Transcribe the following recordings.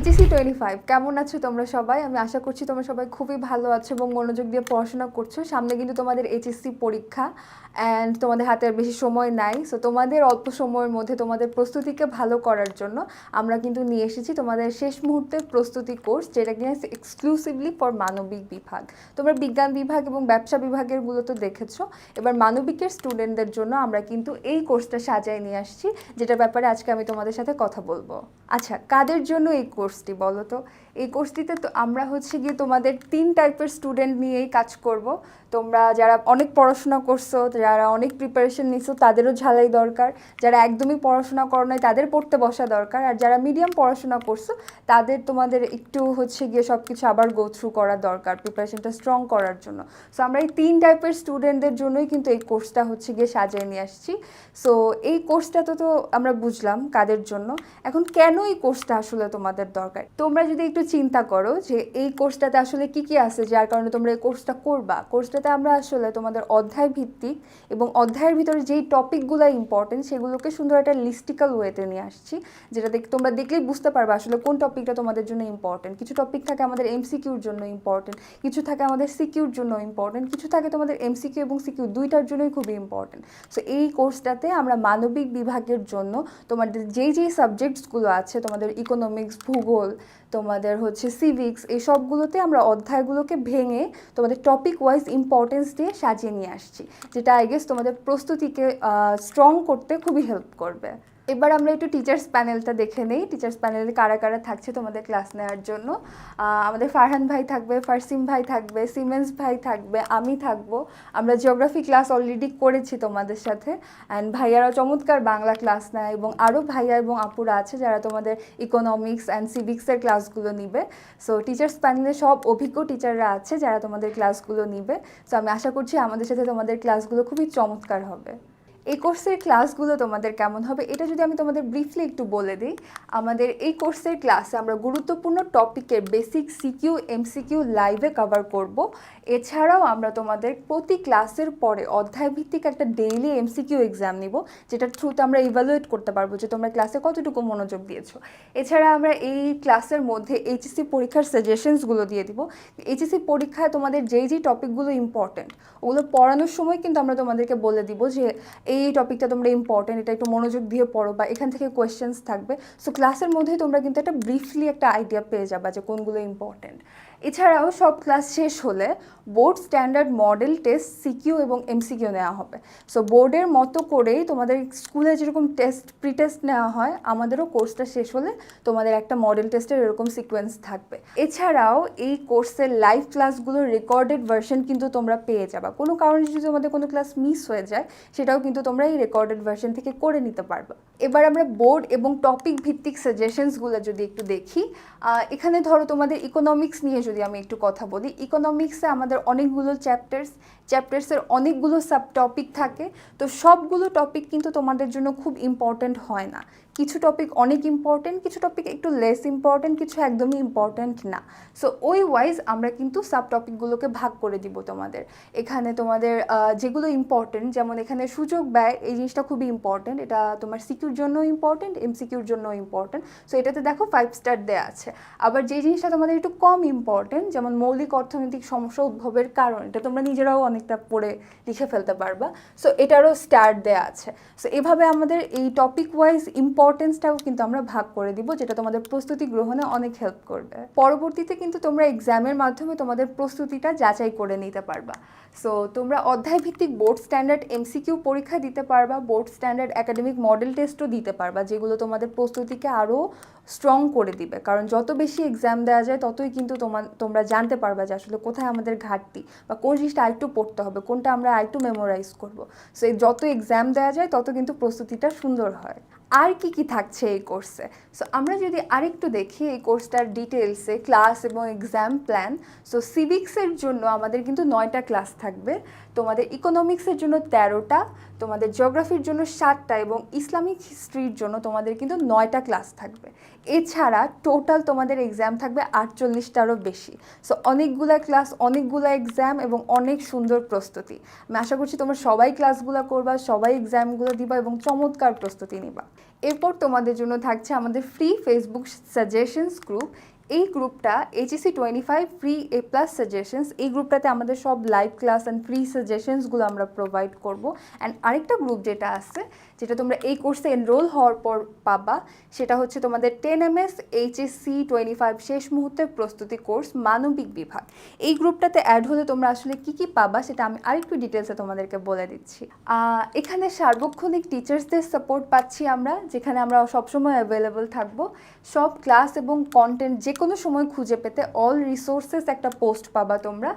HSC twenty five কেমন আছো তোমরা সবাই? আমি আশা করছি তোমরা সবাই খুবই ভালো আছো এবং মনোযোগ দিয়ে পড়াশোনা করছ। সামনে কিন্তু তোমাদের এইচএসসি পরীক্ষা অ্যান্ড তোমাদের হাতে আর বেশি সময় নাই। সো তোমাদের অল্প সময়ের মধ্যে তোমাদের প্রস্তুতিকে ভালো করার জন্য আমরা কিন্তু নিয়ে এসেছি তোমাদের শেষ মুহূর্তের প্রস্তুতি কোর্স যেটা কিনা এক্সক্লুসিভলি ফর মানবিক বিভাগ। তোমরা বিজ্ঞান বিভাগ এবং ব্যবসা বিভাগেরগুলো তো দেখেছ। এবার মানবিকের স্টুডেন্টদের জন্য আমরা কিন্তু এই কোর্সটা সাজায় নিয়ে আসছি, যেটার ব্যাপারে আজকে আমি তোমাদের সাথে কথা বলব। আচ্ছা কাদের জন্য এই কোর্সটি বলো তো? এই কোর্সটিতে তো আমরা হচ্ছে গিয়ে তোমাদের তিন টাইপের স্টুডেন্ট নিয়েই কাজ করব। তোমরা যারা অনেক পড়াশোনা করছ, যারা অনেক প্রিপারেশন নিছো, তাদেরও ঝালাই দরকার। যারা একদমই পড়াশোনা করো নাই, তাদের পড়তে বসা দরকার। আর যারা মিডিয়াম পড়াশোনা করছ, তাদের তোমাদের একটু হচ্ছে গিয়ে সব কিছু আবার গো থ্রু করা দরকার প্রিপারেশনটা স্ট্রং করার জন্য। সো আমরা এই তিন টাইপের স্টুডেন্টদের জন্যই কিন্তু এই কোর্সটা হচ্ছে গিয়ে সাজিয়ে নিয়ে আসছি। সো এই কোর্সটা তো তো আমরা বুঝলাম কাদের জন্য। এখন কেন এই কোর্সটা আসলে তোমাদের দরকার? তোমরা যদি একটু চিন্তা করো যে এই কোর্সটাতে আসলে কি কি আছে, যার কারণে তোমরা এই কোর্সটা করবা। কোর্সটাতে আমরা আসলে তোমাদের অধ্যায় ভিত্তিক এবং অধ্যায়ের ভিতরে যেই টপিকগুলো ইম্পর্টেন্ট সেগুলোকে সুন্দর একটা লিস্টিক্যাল ওয়েতে নিয়ে আসছি, যেটা দেখ তোমরা দেখলেই বুঝতে পারবে আসলে কোন টপিকটা তোমাদের জন্য ইম্পর্টেন্ট কিছু টপিক থাকে আমাদের এমসিকিউর জন্য ইম্পর্টেন্ট কিছু থাকে আমাদের সিকিউর জন্য ইম্পর্টেন্ট কিছু থাকে তোমাদের এমসিকিউ এবং সিকিউ দুইটার জন্যই খুবই ইম্পর্টেন্ট সো এই কোর্সটাতে আমরা মানবিক বিভাগের জন্য তোমাদের যেই যেই সাবজেক্টসগুলো আছে, তোমাদের ইকোনমিক্স ভূগোল তোমাদের হচ্ছে সিভিক্স এই সবগুলোতে আমরা অধ্যায়গুলোকে ভেঙে তোমাদের টপিক ওয়াইজ ইম্পর্টেন্স দিয়ে সাজিয়ে নিয়ে আসছি, যেটা আই গেস তোমাদের প্রস্তুতিকে স্ট্রং করতে খুবই হেল্প করবে। এবার আমরা একটু টিচার্স প্যানেলটা দেখে নেই। টিচার্স প্যানেলে কারা কারা থাকছে তোমাদের ক্লাস নেওয়ার জন্য? আমাদের ফারহান ভাই থাকবে, ফারসিম ভাই থাকবে, সিমেন্স ভাই থাকবে, আমি থাকব। আমরা জিওগ্রাফি ক্লাস অলরেডি করেছি তোমাদের সাথে। অ্যান্ড ভাইয়ারা চমৎকার বাংলা ক্লাস নেয় এবং আরও ভাইয়া এবং আপুরা আছে যারা তোমাদের ইকোনমিক্স অ্যান্ড সিভিক্সের ক্লাসগুলো নিবে। সো টিচার্স প্যানেলে সব অভিজ্ঞ টিচাররা আছে যারা তোমাদের ক্লাসগুলো নিবে। সো আমি আশা করছি আমাদের সাথে তোমাদের ক্লাসগুলো খুবই চমৎকার হবে। এই কোর্সের ক্লাসগুলো তোমাদের কেমন হবে, এটা যদি আমি তোমাদের ব্রিফলি একটু বলে দিই, আমাদের এই কোর্সের ক্লাসে আমরা গুরুত্বপূর্ণ টপিকের বেসিক সিকিউ এমসিকিউ লাইভে কভার করব। এছাড়াও আমরা তোমাদের প্রতি ক্লাসের পরে অধ্যায় ভিত্তিক একটা ডেইলি এমসিকিউ এক্সাম নিব, যেটার থ্রুতে আমরা ইভ্যালুয়েট করতে পারব যে তোমরা ক্লাসে কতটুকু মনোযোগ দিয়েছ। এছাড়া আমরা এই ক্লাসের মধ্যে এইচএসসি পরীক্ষার সাজেশনসগুলো দিয়ে দিব। এইচএসসি পরীক্ষায় তোমাদের যেই যেই টপিকগুলো ইম্পর্টেন্ট ওগুলো পড়ানোর সময় কিন্তু আমরা তোমাদেরকে বলে দিব যে এই টপিকটা তোমরা ইম্পর্টেন্ট এটা একটু মনোযোগ দিয়ে পড়ো বা এখান থেকে কোয়েশ্চেন্স থাকবে। সো ক্লাসের মধ্যেই তোমরা কিন্তু একটা ব্রিফলি একটা আইডিয়া পেয়ে যাবা যে কোনগুলো ইম্পর্টেন্ট এছাড়াও সব ক্লাস শেষ হলে board standard model test CQ এবং এমসিকিউ নেওয়া হবে। সো বোর্ডের মতো করেই তোমাদের স্কুলে যেরকম টেস্ট প্রি টেস্ট নেওয়া হয়, আমাদেরও কোর্সটা শেষ হলে তোমাদের একটা মডেল টেস্টের এরকম সিকোয়েন্স থাকবে। এছাড়াও এই কোর্সের লাইভ ক্লাসগুলোর রেকর্ডেড ভার্সন কিন্তু তোমরা পেয়ে যাবা। কোনো কারণে যদি তোমাদের কোনো ক্লাস মিস হয়ে যায়, সেটাও কিন্তু তোমরা এই রেকর্ডেড ভার্সন থেকে করে নিতে পারবে। এবার আমরা বোর্ড এবং টপিক ভিত্তিক সাজেশনসগুলো যদি একটু দেখি এখানে ধরো তোমাদের ইকোনমিক্স নিয়ে যদি আমি একটু কথা বলি ইকোনমিক্সে আমাদের অনেকগুলো চ্যাপ্টার্স চ্যাপ্টার্সের অনেকগুলো সাব টপিক থাকে। তো সবগুলো টপিক কিন্তু তোমাদের জন্য খুব ইম্পর্ট্যান্ট হয় না। কিছু টপিক অনেক ইম্পর্টেন্ট কিছু টপিক একটু লেস ইম্পর্টেন্ট কিছু একদমই ইম্পর্টেন্ট না। সো ওই ওয়াইজ আমরা কিন্তু সাব টপিকগুলোকে ভাগ করে দিব তোমাদের। এখানে তোমাদের যেগুলো ইম্পর্টেন্ট যেমন এখানে সুযোগ ব্যয়, এই জিনিসটা খুবই ইম্পর্টেন্ট এটা তোমার সিকিউর জন্য ইম্পর্টেন্ট এমসিকিউর জন্য ইম্পর্টেন্ট সো এটাতে দেখো ফাইভ স্টার দেওয়া আছে। আবার যে জিনিসটা তোমাদের একটু কম ইম্পর্টেন্ট যেমন মৌলিক অর্থনৈতিক সমস্যা উদ্ভবের কারণ, এটা তোমরা নিজেরাও অনেকটা পড়ে লিখে ফেলতে পারবা। সো এটারও স্টার দেওয়া আছে। সো এভাবে আমাদের এই টপিক ওয়াইজ ইম্পর্টেন্সটাও কিন্তু আমরা ভাগ করে দিব, যেটা তোমাদের প্রস্তুতি গ্রহণে অনেক হেল্প করবে। পরবর্তীতে কিন্তু তোমরা এক্সামের মাধ্যমে তোমাদের প্রস্তুতিটা যাচাই করে নিতে পারবা। সো তোমরা অধ্যায় ভিত্তিক বোর্ড স্ট্যান্ডার্ড এমসিকিউ পরীক্ষা দিতে পারবা বোর্ড স্ট্যান্ডার্ড একাডেমিক মডেল টেস্টও দিতে পারবা, যেগুলো তোমাদের প্রস্তুতিকে আরও স্ট্রং করে দিবে। কারণ যত বেশি এক্সাম দেওয়া যায়, ততই কিন্তু তোমার তোমরা জানতে পারবা যে আসলে কোথায় আমাদের ঘাটতি বা কোন জিনিসটা আরেকটু পড়তে হবে, কোনটা আমরা আরেকটু মেমোরাইজ করব। সো যত এক্সাম দেওয়া যায়, তত কিন্তু প্রস্তুতিটা সুন্দর হয়। আর কি কি থাকছে এই কোর্সে সো আমরা যদি আরেকটু দেখি এই কোর্সটার ডিটেলসে ক্লাস এবং এক্সাম প্ল্যান সো সিভিক্সের জন্য আমাদের কিন্তু নয়টা ক্লাস থাকবে। তোমাদের ইকোনমিক্সের জন্য তেরোটা, তোমাদের জিওগ্রাফির জন্য সাতটা এবং ইসলামিক হিস্ট্রির জন্য তোমাদের কিন্তু নয়টা ক্লাস থাকবে। এছাড়া টোটাল তোমাদের এক্সাম থাকবে আটচল্লিশটারও বেশি। সো অনেকগুলা ক্লাস অনেকগুলা এক্সাম এবং অনেক সুন্দর প্রস্তুতি। আমি আশা করছি তোমরা সবাই ক্লাসগুলো করবা, সবাই এক্সামগুলো দিবা এবং চমৎকার প্রস্তুতি নিবা। এরপর তোমাদের জন্য থাকছে আমাদের ফ্রি ফেসবুক সাজেশনস গ্রুপ এই গ্রুপটা HSC twenty five free A plus suggestions এই গ্রুপটাতে আমাদের সব লাইভ ক্লাস অ্যান্ড ফ্রি সাজেশনসগুলো আমরা প্রোভাইড করব। অ্যান্ড আরেকটা গ্রুপ যেটা আছে, যেটা তোমরা এই কোর্সে এনরোল হওয়ার পর পাবা, সেটা হচ্ছে তোমাদের ten M S HSC twenty five শেষ মুহূর্তের প্রস্তুতি কোর্স মানবিক বিভাগ। এই গ্রুপটাতে অ্যাড হলে তোমরা আসলে কি কি পাবা, সেটা আমি আরেকটু ডিটেলসে তোমাদেরকে বলে দিচ্ছি। এখানে সার্বক্ষণিক টিচার্সদের সাপোর্ট পাচ্ছি আমরা, যেখানে আমরা সবসময় অ্যাভেলেবল থাকব। সব ক্লাস এবং কন্টেন্ট যে কোনো সময় খুঁজে পেতে অল রিসোর্সেস একটা পোস্ট পাবা তোমরা।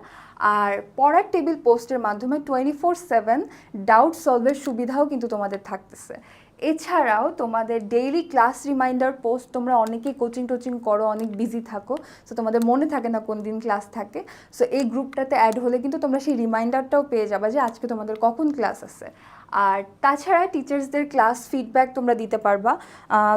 আর পড়ার টেবিল পোস্টের মাধ্যমে টোয়েন্টি ফোর সেভেন ডাউট সলভের সুবিধাও কিন্তু তোমাদের থাকতেছে। এছাড়াও তোমাদের ডেইলি ক্লাস রিমাইন্ডার পোস্ট তোমরা অনেকেই কোচিং টোচিং করো, অনেক বিজি থাকো সো তোমাদের মনে থাকে না কোন দিন ক্লাস থাকে। সো এই গ্রুপটাতে অ্যাড হলে কিন্তু তোমরা সেই রিমাইন্ডারটাও পেয়ে যাবে যে আজকে তোমাদের কখন ক্লাস আছে। আর তাছাড়া টিচার্সদের ক্লাস ফিডব্যাক তোমরা দিতে পারবা।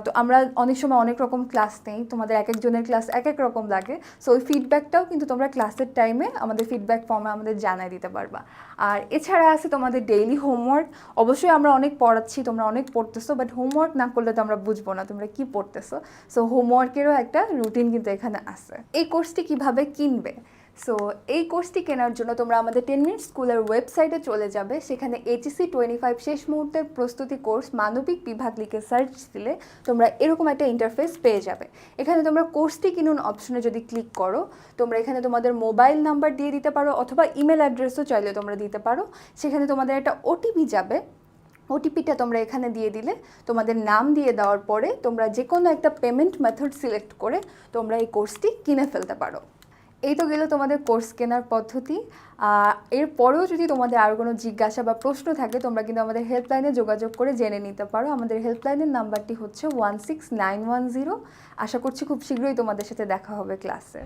তো আমরা অনেক সময় অনেক রকম ক্লাস নেই, তোমাদের এক একজনের ক্লাস এক এক রকম লাগে। সো ওই ফিডব্যাকটাও কিন্তু তোমরা ক্লাসের টাইমে আমাদের ফিডব্যাক ফর্মে আমাদের জানাই দিতে পারবা। আর এছাড়া আছে তোমাদের ডেইলি হোমওয়ার্ক অবশ্যই আমরা অনেক পড়াচ্ছি, তোমরা অনেক পড়তেছো বাট হোমওয়ার্ক না করলে তো আমরা বুঝব না, তোমরা কি পড়তেছো? সো হোমওয়ার্কেরও একটা রুটিন কিন্তু এখানে আছে। এই কোর্সটি কীভাবে কিনবে? সো এই কোর্সটি কেনার জন্য তোমরা আমাদের টেন মিনিট স্কুলের ওয়েবসাইটে চলে যাবে। সেখানে এইচএসসি টোয়েন্টি ফাইভ শেষ মুহূর্তের প্রস্তুতি কোর্স মানবিক বিভাগ লিখে সার্চ দিলে তোমরা এরকম একটা ইন্টারফেস পেয়ে যাবে। এখানে তোমরা কোর্সটি কিনুন অপশনে যদি ক্লিক করো, তোমরা এখানে তোমাদের মোবাইল নাম্বার দিয়ে দিতে পারো অথবা ইমেল অ্যাড্রেসও চাইলে তোমরা দিতে পারো। সেখানে তোমাদের একটা ওটিপি যাবে। ওটিপিটা তোমরা এখানে দিয়ে দিলে, তোমাদের নাম দিয়ে দেওয়ার পরে তোমরা যে কোনো একটা পেমেন্ট মেথড সিলেক্ট করে তোমরা এই কোর্সটি কিনে ফেলতে পারো। এই তো গেল তোমাদের কোর্স কেনার পদ্ধতি। এর এরপরেও যদি তোমাদের আর কোনো জিজ্ঞাসা বা প্রশ্ন থাকে, তোমরা কিন্তু আমাদের হেল্পলাইনে যোগাযোগ করে জেনে নিতে পারো। আমাদের হেল্পলাইনের নাম্বারটি হচ্ছে one six nine one zero আশা করছি খুব শীঘ্রই তোমাদের সাথে দেখা হবে ক্লাসে